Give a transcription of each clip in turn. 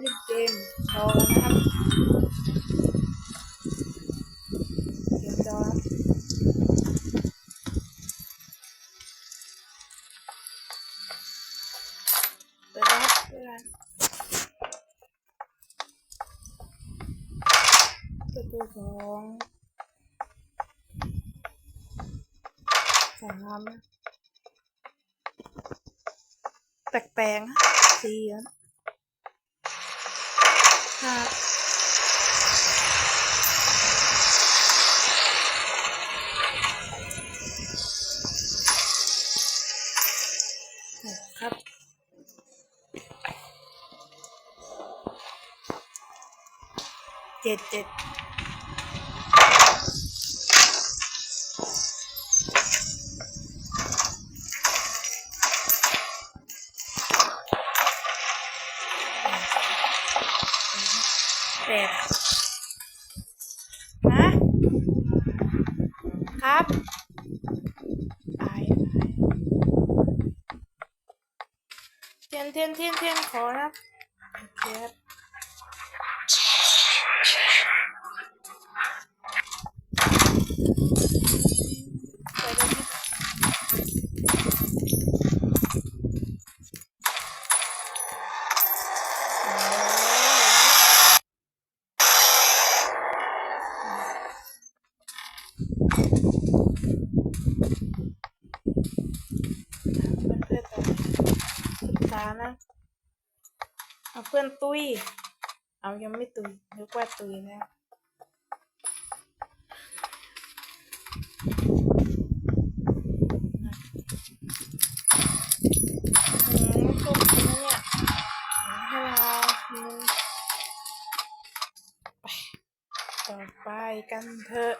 เล่นเกมรอกันนะครับเกมจอครับเปิดแล้วครับเปิดแล้วประตูสองสามแปลกๆนะสี่อะ ห้าหกค แปดนะครับตายเทียนเทียนเทียนเทียนขอนะโอเคครับไปเลยครับเพื่อนๆไปศึกษานะ เอาเพื่อน ตุย เอายังไม่ตุยนึกว่าตุยแล้วอืมตุกนะเนี่ยให้เราอืมไปต่อไปกันเถอะ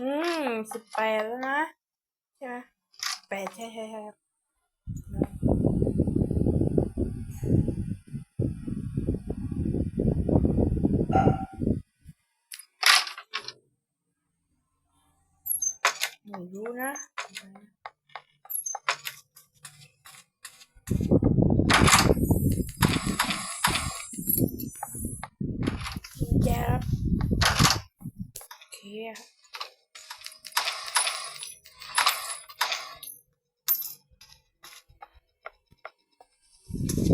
อืมสิบแปดแล้วนะ ใช่ไหมแปดใช่ใช่ใช่ครับรู้นะแจ๊บโอเค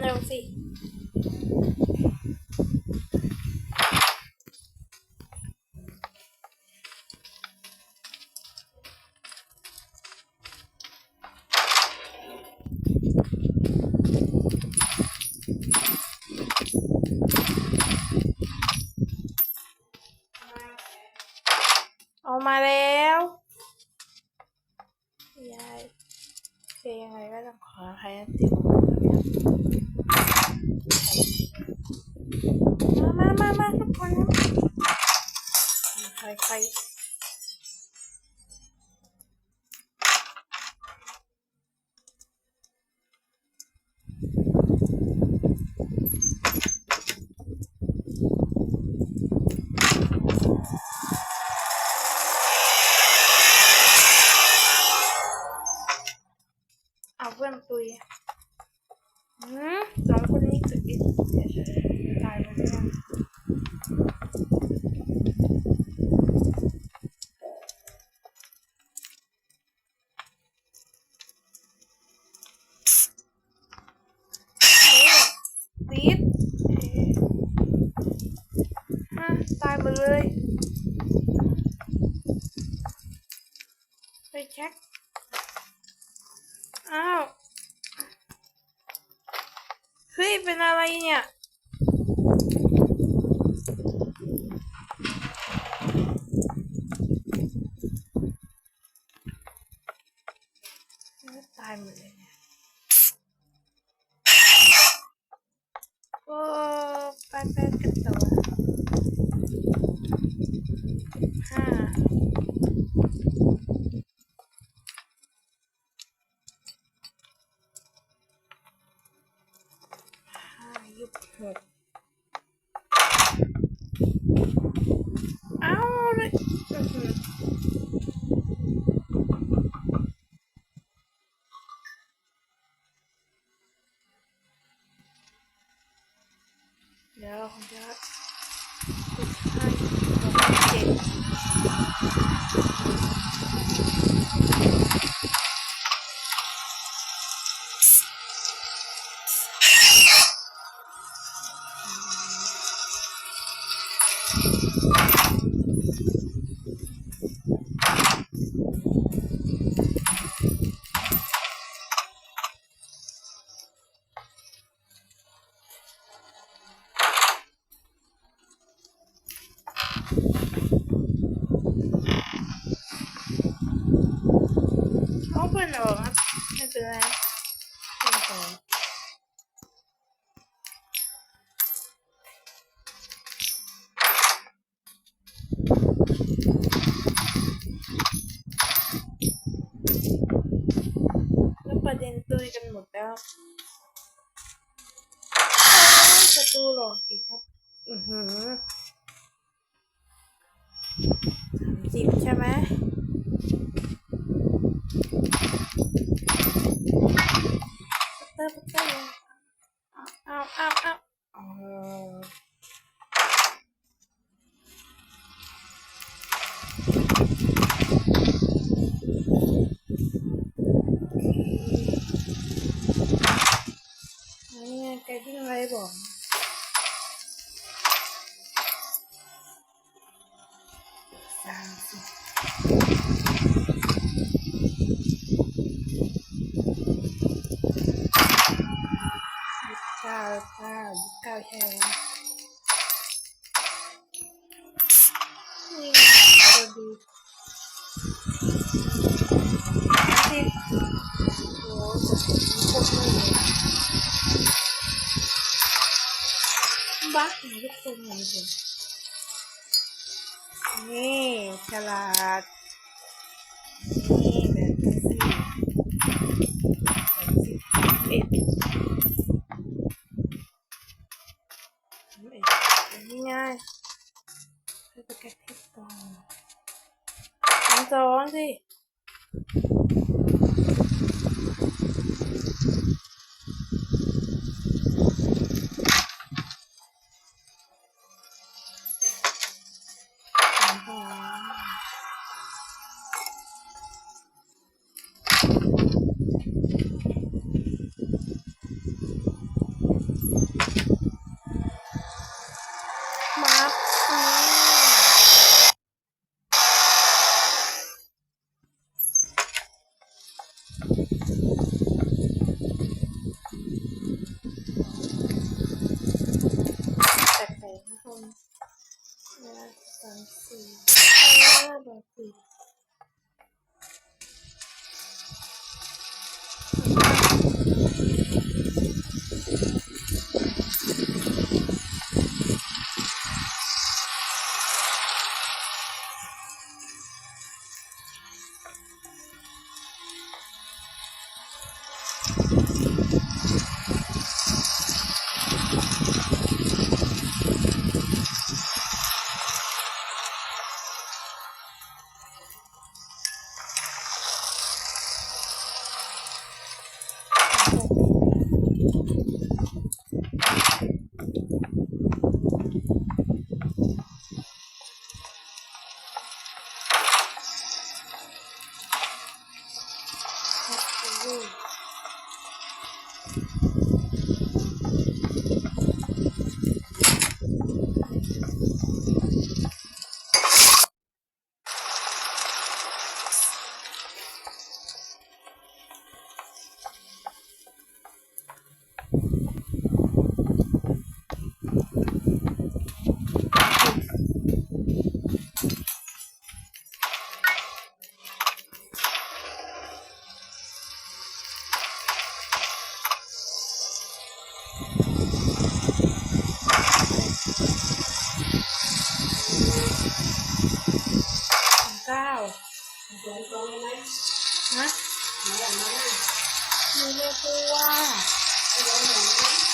เลื่อน เลยไปเช็คอ้าวเฮ้ยเป็นอะไรเนี่ยตายหมดเโอ้ไปไปกันต่อ áo đấy เขาเป็นหรอไม่เป็นไรเป็นไร ลาด นี่แบบซี่แบบซี่เอ็ดง่ายๆคือปกติตองอัสองสิ。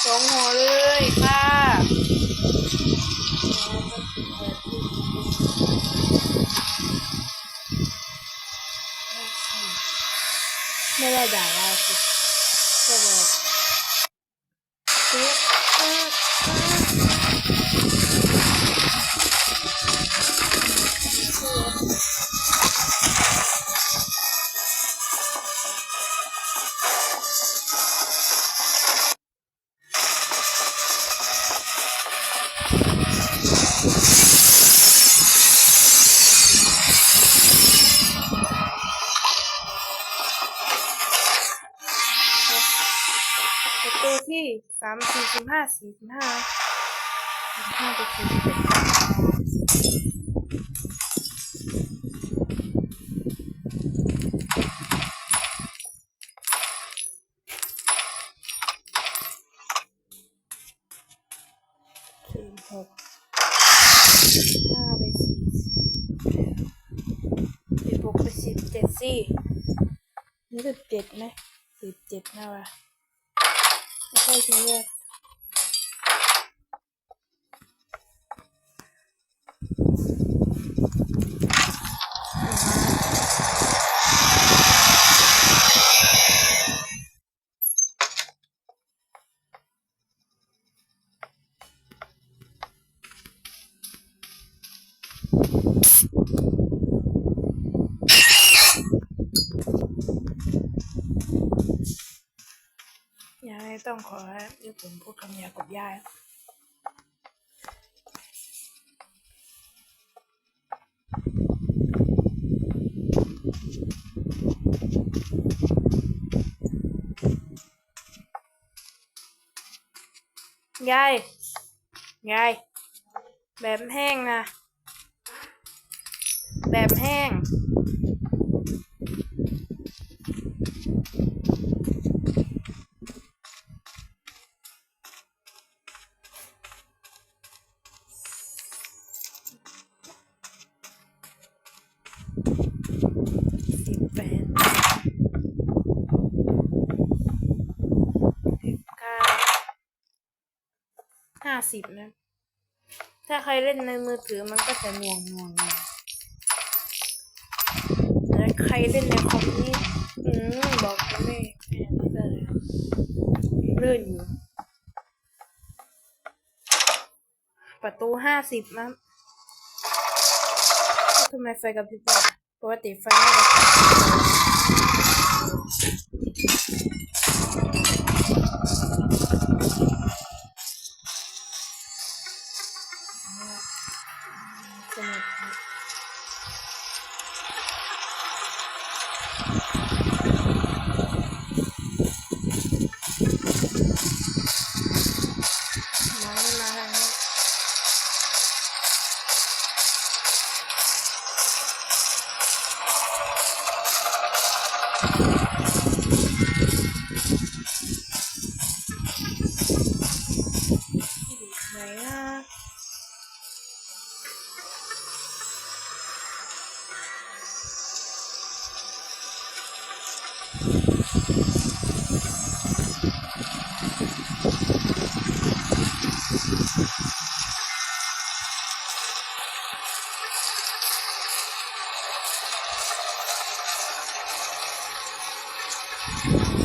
สองหัวเลยค่ะไม่ได้ด่าเราสิก็บอก สามสี่สิบห้าสี่สิบห้าสี่สิบห้าไปสี่สิบเอ็ดสี่หกห้าไปสี่สิบหกไปสิบเจ็ดสี่นี่สิบเจ็ดไหมสิบเจ็ดนะวะ ไม่ค่ ต้องขอเดี๋ยวผมพูดคำหยาบกับยายยายยายแบบแห้งนะ แบบแห้ง ห้าสิบนะ ถ้าใครเล่นในมือถือมันก็จะหน่วงหน่วงหน่วงแต่ใครเล่นในคอมนี่อืมบอกไม่ไม่ไม่ได้เลยเลื่อนอยู่ ประตูห้าสิบมั้งทำไมไฟกระพริบปกติไฟไม่กร you